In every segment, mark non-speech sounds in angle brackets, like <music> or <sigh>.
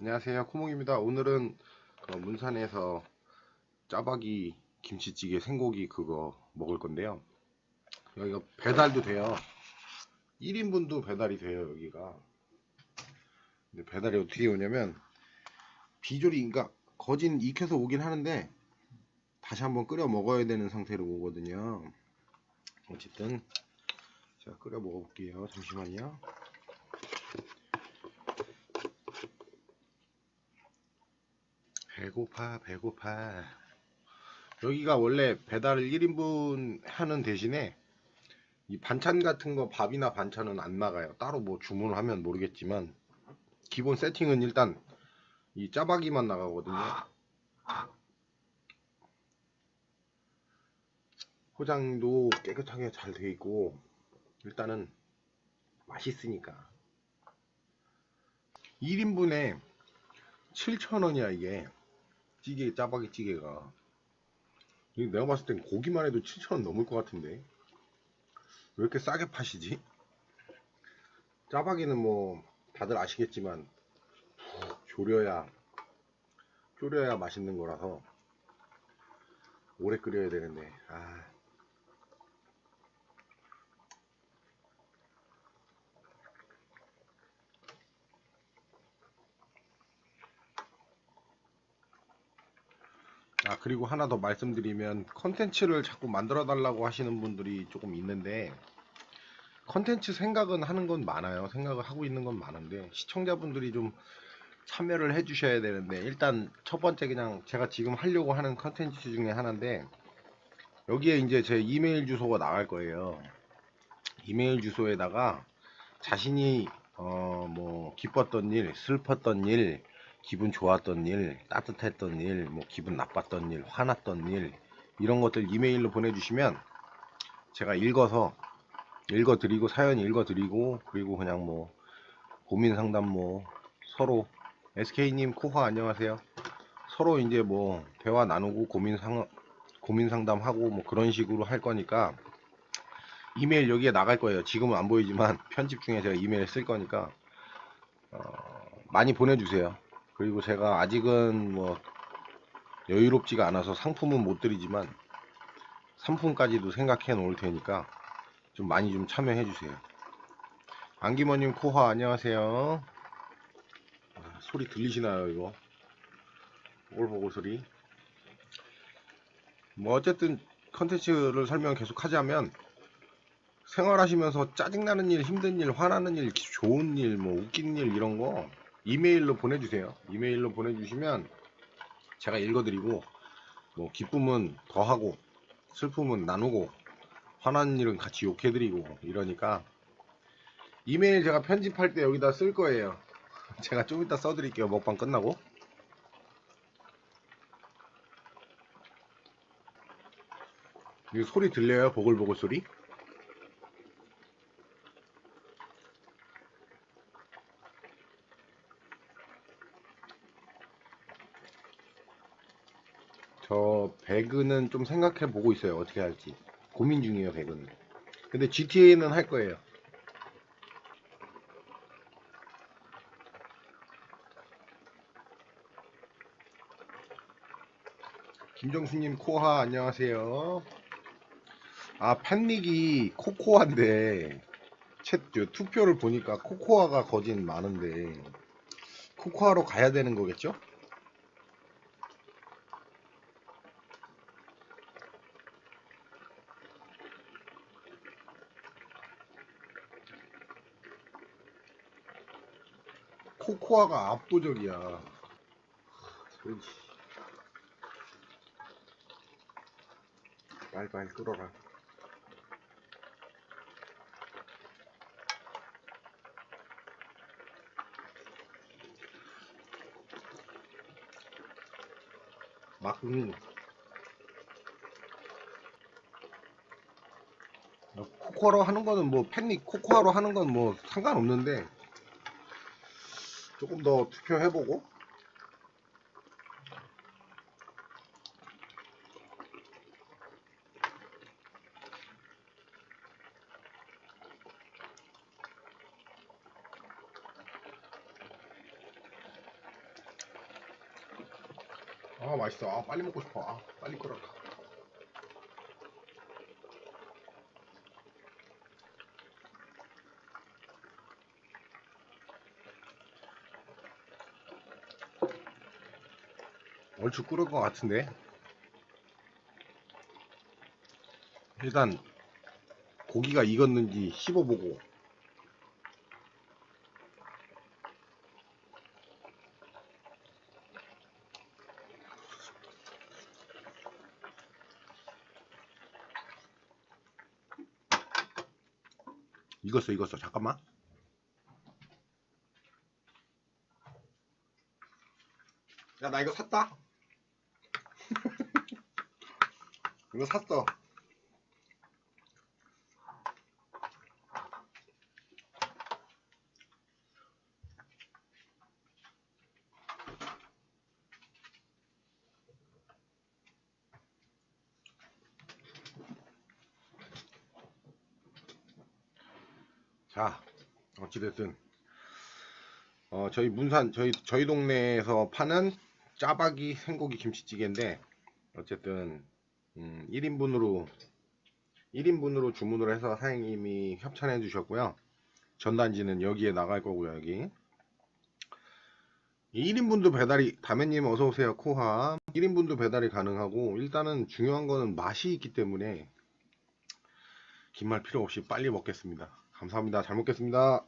안녕하세요. 코몽입니다. 오늘은 그 문산에서 짜박이 김치찌개 생고기 그거 먹을 건데요. 여기가 배달도 돼요. 1인분도 배달이 돼요 여기가. 근데 배달이 어떻게 오냐면 비조리 그러니까 거진 익혀서 오긴 하는데 다시 한번 끓여 먹어야 되는 상태로 오거든요. 어쨌든 제가 끓여 먹어볼게요. 잠시만요 배고파 배고파. 여기가 원래 배달을 1인분 하는 대신에 이 반찬 같은 거 밥이나 반찬은 안 나가요. 따로 뭐 주문을 하면 모르겠지만 기본 세팅은 일단 이 짜박이만 나가거든요. 포장도 깨끗하게 잘돼 있고 일단은 맛있으니까. 1인분에 7,000원이야 이게 찌개 짜파기 찌개가. 내가 봤을 땐 고기만 해도 7,000원 넘을 것 같은데. 왜 이렇게 싸게 파시지? 짜파기는 뭐 다들 아시겠지만 푹 졸여야 졸여야 맛있는 거라서 오래 끓여야 되는데. 아 아 그리고 하나 더 말씀드리면 컨텐츠를 자꾸 만들어 달라고 하시는 분들이 조금 있는데 컨텐츠 생각은 하는 건 많아요. 생각을 하고 있는 건 많은데 시청자분들이 좀 참여를 해 주셔야 되는데 일단 첫 번째 그냥 제가 지금 하려고 하는 컨텐츠 중에 하나인데 여기에 이제 제 이메일 주소가 나갈 거예요. 이메일 주소에다가 자신이 어 뭐 기뻤던 일 슬펐던 일 기분 좋았던 일, 따뜻했던 일, 뭐 기분 나빴던 일, 화났던 일 이런 것들 이메일로 보내주시면 제가 읽어서 읽어드리고 사연 읽어드리고 그리고 그냥 뭐 고민 상담 뭐 서로 SK님 코화 안녕하세요. 서로 이제 뭐 대화 나누고 고민 상 고민 상담하고 뭐 그런 식으로 할 거니까 이메일 여기에 나갈 거예요. 지금은 안 보이지만 <laughs> 편집 중에 제가 이메일 쓸 거니까 어, 많이 보내주세요. 그리고 제가 아직은 뭐 여유롭지가 않아서 상품은 못 드리지만 상품까지도 생각해 놓을 테니까 좀 많이 좀 참여해 주세요. 안기모님 코화 안녕하세요. 아, 소리 들리시나요 이거? 오글보글 소리. 뭐 어쨌든 컨텐츠를 설명 계속 하자면 생활하시면서 짜증나는 일, 힘든 일, 화나는 일, 좋은 일, 뭐 웃긴 일 이런 거 이메일로 보내주세요. 이메일로 보내주시면 제가 읽어드리고 뭐 기쁨은 더하고 슬픔은 나누고 화난 일은 같이 욕해드리고 이러니까 이메일 제가 편집할 때 여기다 쓸 거예요. <laughs> 제가 좀 이따 써드릴게요. 먹방 끝나고. 이 소리 들려요? 보글보글 소리? 저 배그는 좀 생각해 보고 있어요. 어떻게 할지. 고민 중이에요, 배그는. 근데 GTA는 할 거예요. 김정수님 코하 안녕하세요. 아 팬닉이 코코아인데 챗 투표를 보니까 코코아가 거진 많은데 코코아로 가야 되는 거겠죠? 코코아가 압도적이야. 그렇지. 빨리빨리 끌어라. 막, 음. 코코아로 하는 거는 뭐, 팬닉 코코아로 하는 건 뭐 상관없는데, 조금 더 투표해보고. 아 맛있어. 아 빨리 먹고 싶어. 아 빨리 끓어라. 얼추 끓을 것 같은데. 일단 고기가 익었는지 씹어보고. 익었어 익었어. 잠깐만. 야 나 이거 샀다 이거 샀어. 자 어찌됐든. 어 저희 문산 저희 저희 동네에서 파는 짜박이 생고기 김치찌개인데 어쨌든 음 1인분으로 1인분으로 주문을 해서 사장님이 협찬해 주셨고요. 전단지는 여기에 나갈 거고요 여기. 1인분도 배달이 다매님 어서오세요 코함 1인분도 배달이 가능하고 일단은 중요한 거는 맛이 있기 때문에 긴 말 필요 없이 빨리 먹겠습니다. 감사합니다. 잘 먹겠습니다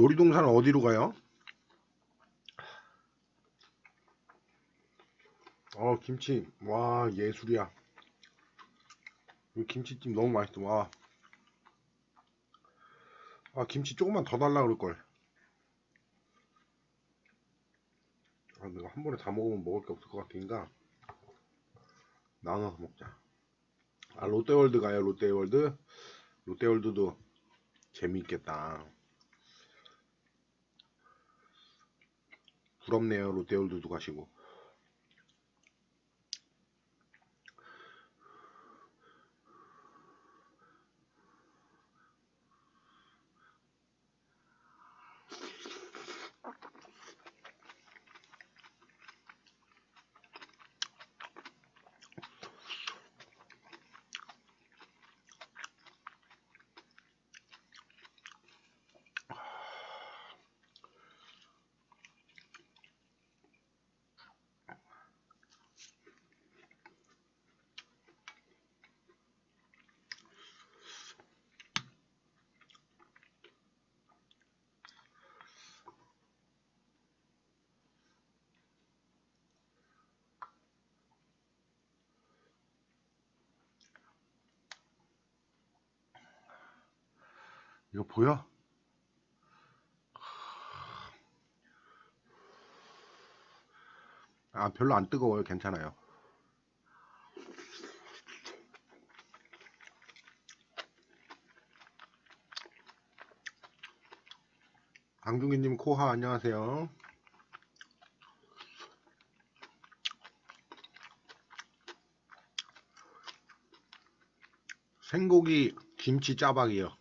놀이동산 어디로 가요? 어 김치. 와 예술이야. 이 김치찜 너무 맛있어. 와. 아 김치 조금만 더 달라 그럴걸. 아 내가 한 번에 다 먹으면 먹을 게 없을 것 같으니까 나눠서 먹자. 아 롯데월드 가요 롯데월드. 롯데월드도 재미있겠다 부럽네요 롯데월드도 가시고 이거 보여? 아, 별로 안 뜨거워요. 괜찮아요. 강중기님 코하 안녕하세요. 생고기 김치 짜박이요.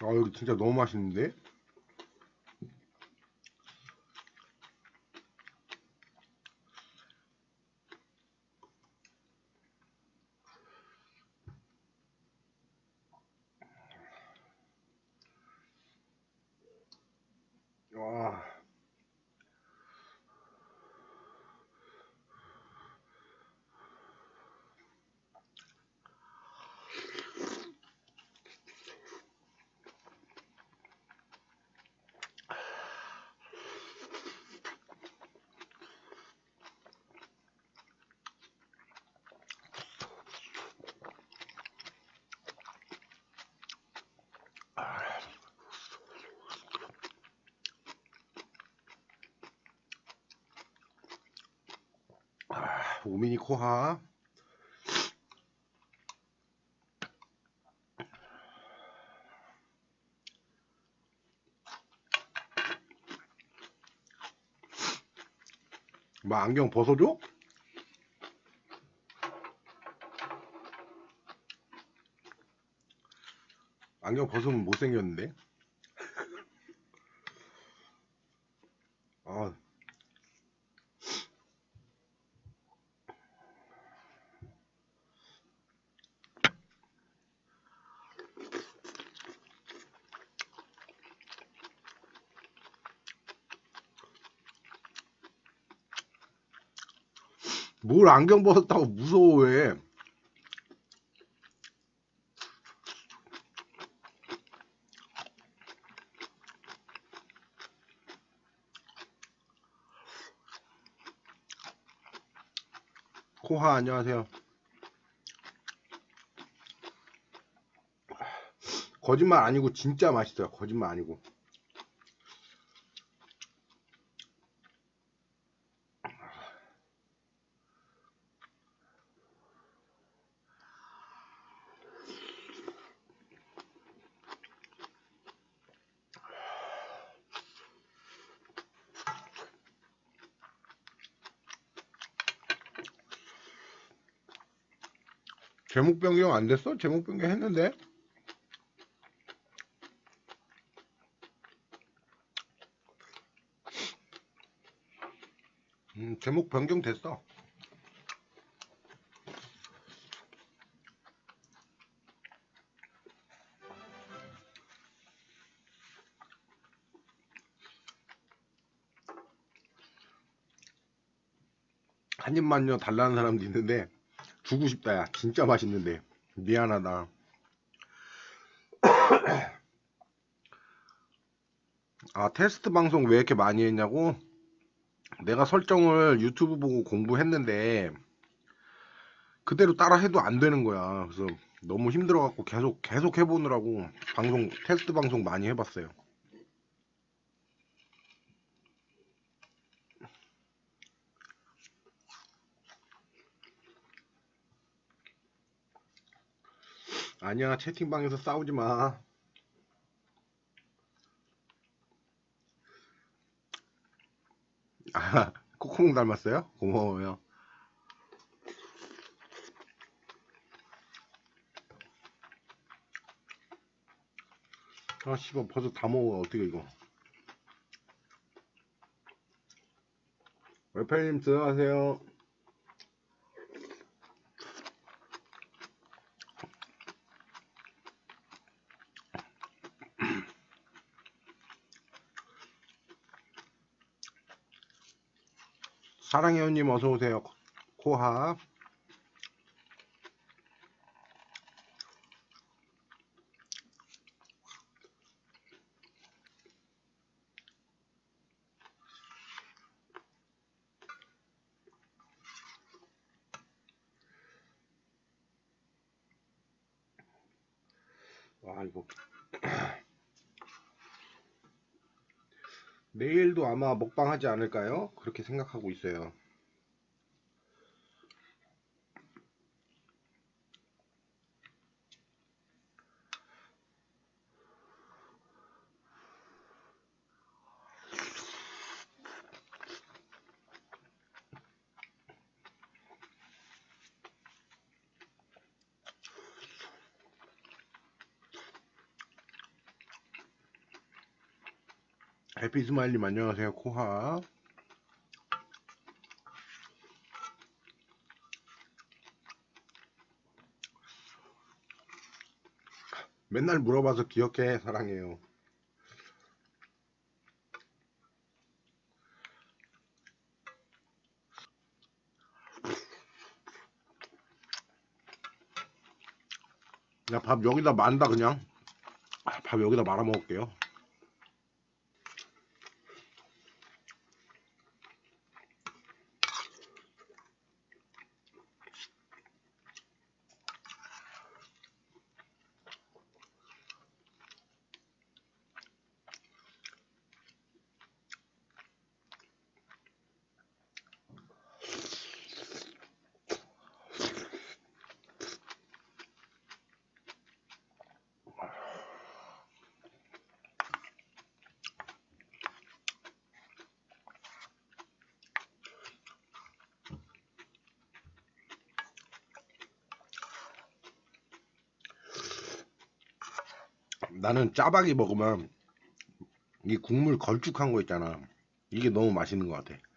아 여기 진짜 너무 맛있는데? 아, 오미니 코하. 뭐 안경 벗어줘? 안경 벗으면 못생겼는데? 뭘 안경 벗었다고 무서워해. 코하 안녕하세요. 거짓말 아니고 진짜 맛있어요. 거짓말 아니고. 제목 변경 안 됐어? 제목 변경 했는데? 음, 제목 변경 됐어. 한 입만요 달라는 사람도 있는데 주고 싶다. 야 진짜 맛있는데. 미안하다. 아 테스트 방송 왜 이렇게 많이 했냐고? 내가 설정을 유튜브 보고 공부했는데 그대로 따라 해도 안 되는 거야. 그래서 너무 힘들어 갖고 계속 계속 해보느라고 방송 테스트 방송 많이 해봤어요 아니야 채팅방에서 싸우지 마 아, <laughs> 코코몽 닮았어요? 고마워요. 아, 씨발, 벌써 다 먹어. 어떻게 이거. 웨펠님 들어가세요. 사랑해요님 어서오세요. 코하. 와, 이거 내일도 아마 먹방 하지 않을까요? 그렇게 생각하고 있어요. 해피 스마일님 안녕하세요. 코하. 맨날 물어봐서 기억해. 사랑해요. 야 밥 여기다 만다 그냥. 아, 밥 여기다 말아 먹을게요 나는 짜박이 먹으면 이 국물 걸쭉한 거 있잖아. 이게 너무 맛있는 것 같아. 아.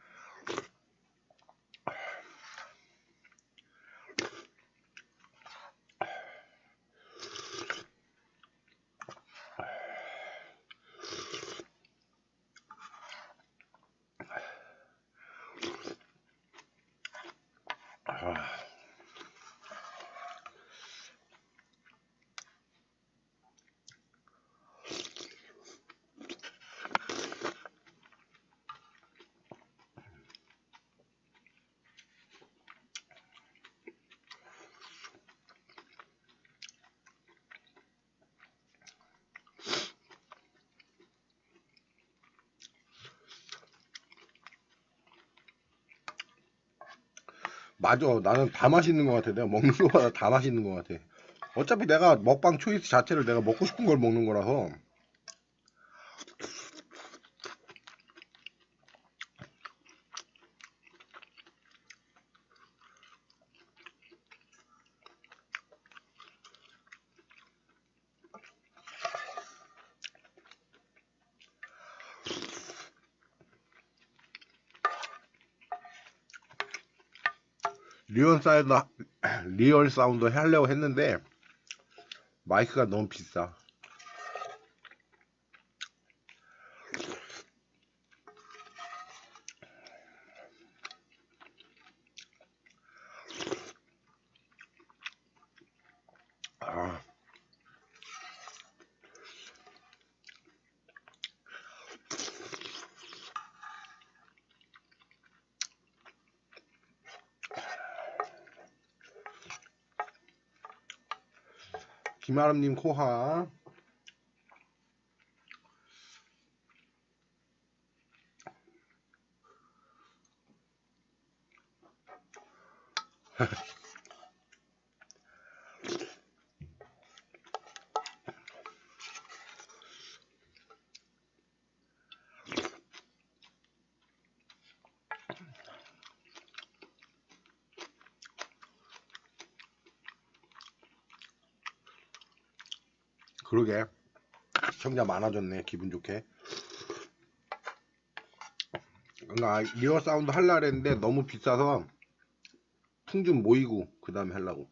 맞아. 나는 다 맛있는 것 같아. 내가 먹는 거마다 다 맛있는 것 같아. 어차피 내가 먹방 초이스 자체를 내가 먹고 싶은 걸 먹는 거라서. 사운드 리얼 사운드 하려고 했는데 마이크가 너무 비싸. 김아름님 코하. 그러게. 시청자 많아졌네. 기분 좋게. 그러니까 리얼 사운드 할라 그랬는데 너무 비싸서 풍 좀 모이고 그 다음에 하려고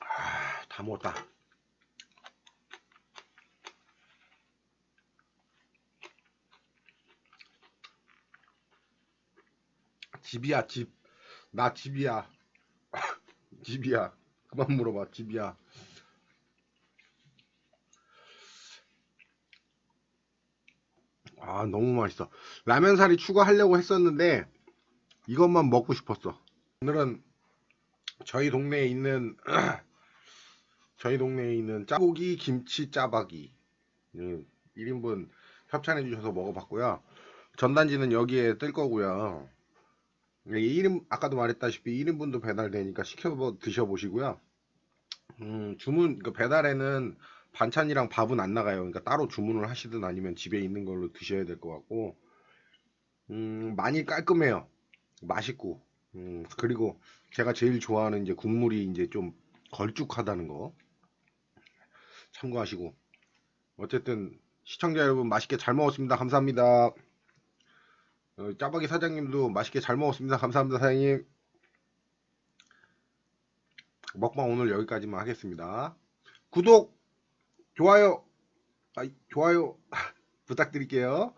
아, 다 먹었다 집이야 집. 나 집이야. <laughs> 집이야. 그만 물어봐. 집이야. 아아 너무 맛있어 라면 사리 추가하려고 했었는데 이것만 먹고 싶었어 오늘은 저희 동네에 있는 <clears throat> 저희 동네에 있는 짜고기 김치 짜박이 1인분 협찬해 주셔서 먹어봤고요 전단지는 여기에 뜰 거고요 1인 아까도 말했다시피 1인분도 배달되니까 시켜 드셔보시고요 음, 주문 그 배달에는 반찬이랑 밥은 안 나가요. 그러니까 따로 주문을 하시든 아니면 집에 있는 걸로 드셔야 될 것 같고, 음, 많이 깔끔해요. 맛있고, 음, 그리고 제가 제일 좋아하는 이제 국물이 이제 좀 걸쭉하다는 거 참고하시고, 어쨌든 시청자 여러분 맛있게 잘 먹었습니다. 감사합니다. 어, 짜박이 사장님도 맛있게 잘 먹었습니다. 감사합니다, 사장님. 먹방 오늘 여기까지만 하겠습니다. 구독, 좋아요, 아, 좋아요 <laughs> 부탁드릴게요.